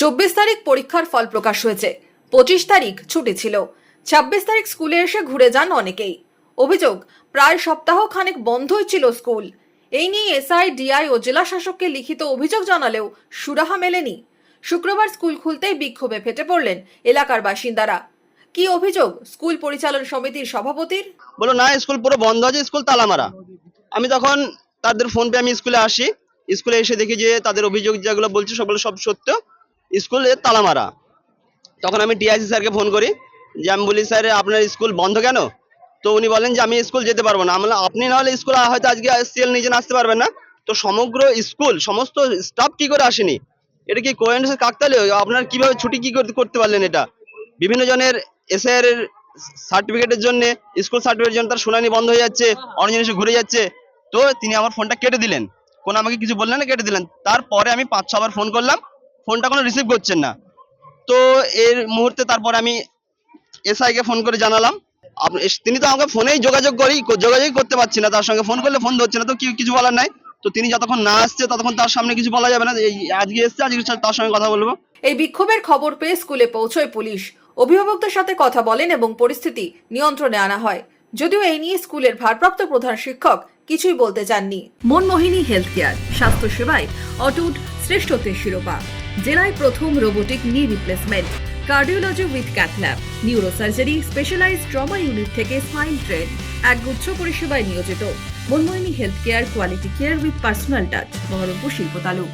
চব্বিশ তারিখ পরীক্ষার ফল প্রকাশ হয়েছে। পঁচিশ তারিখ ছুটি ছিল। ছাব্বিশ তারিখ স্কুলে এসে ঘুরে যান অনেকেই। অভিযোগ, প্রায় সপ্তাহ খানেক বন্ধই ছিল স্কুল। এই নিয়ে এসআই, ডিআই ও জেলা শাসককে লিখিত অভিযোগ জানালেও সুরাহা মেলেনি। শুক্রবার স্কুল খুলতেই বিক্ষোভে ফেটে পড়লেন এলাকার বাসিন্দারা। কি অভিযোগ, স্কুল পরিচালন সমিতির সভাপতির? বলল না, স্কুল পুরো বন্ধ আছে, স্কুল তালা মারা আমি তখন তাদের ফোন পে আমি স্কুলে আসি। স্কুলে এসে দেখি যে তাদের অভিযোগ যেগুলো বলছে সবগুলো সব সত্য। স্কুলে তালা মারা। তখন আমি ডিআইসি স্যারকে ফোন করি, যে আমি বলি, স্যার, আপনার স্কুল বন্ধ কেন? তো উনি বলেন যে, আমি স্কুল যেতে পারব না। আমি আপনি না হলে স্কুল হয়তো আজকে সিএল নিজে আসতে পারবেন না? তো সমগ্র স্কুল, সমস্ত স্টাফ কি করে আসেনি? এটা কি কোয়েন্স কাকতালে আপনার কীভাবে ছুটি কি করতে পারলেন এটা? বিভিন্ন জনের এসআর এর সার্টিফিকেটের জন্য, স্কুল সার্টিফিকেটের জন্য তার শুনানি বন্ধ হয়ে যাচ্ছে অন্য জিনিসে ঘুরে যাচ্ছে। তো তিনি আমার ফোনটা কেটে দিলেন। কোনো আমাকে কিছু বললেন না, কেটে দিলেন। তারপরে আমি পাঁচ ছবার ফোন করলাম। ফোনটা কোনো রিসিভ করছেন না। তো এর মুহূর্তে তারপর আমি এসআই কে ফোন করে জানালাম। তিনি তো আমাকে ফোনেই যোগাযোগ করি যোগাযোগ করতে পারছি না, তার সঙ্গে ফোন করলে ফোন ধরছে না, তো কিছু বলার নাই। তো তিনি যতক্ষণ না আসছে, ততক্ষণ তার সামনে কিছু বলা যাবে না। আজকে এসছে, আজকে তার সঙ্গে কথা বলব। এই বিক্ষোভের খবর পেয়ে স্কুলে পৌঁছয় পুলিশ। অভিভাবকদের সাথে কথা বলেন এবং পরিস্থিতি নিয়ন্ত্রণে আনা হয়। যদিও এই নিয়ে স্কুলের ভারপ্রাপ্ত প্রধান শিক্ষক কিছুই বলতে চাননি। মনমোহিনী হেলথ কেয়ার স্বাস্থ্য সেবায় অটুট শ্রেষ্ঠত্বের শিরোপা। জেলায় প্রথম robotic knee replacement cardiology with cath lab neurosurgery specialised trauma unit থেকে স্মাইল ট্রেন এক গুচ্ছ পরিষেবায় নিয়োজিত। Manmohini health care quality care with personal touch Baharampur শিল্প তালুক।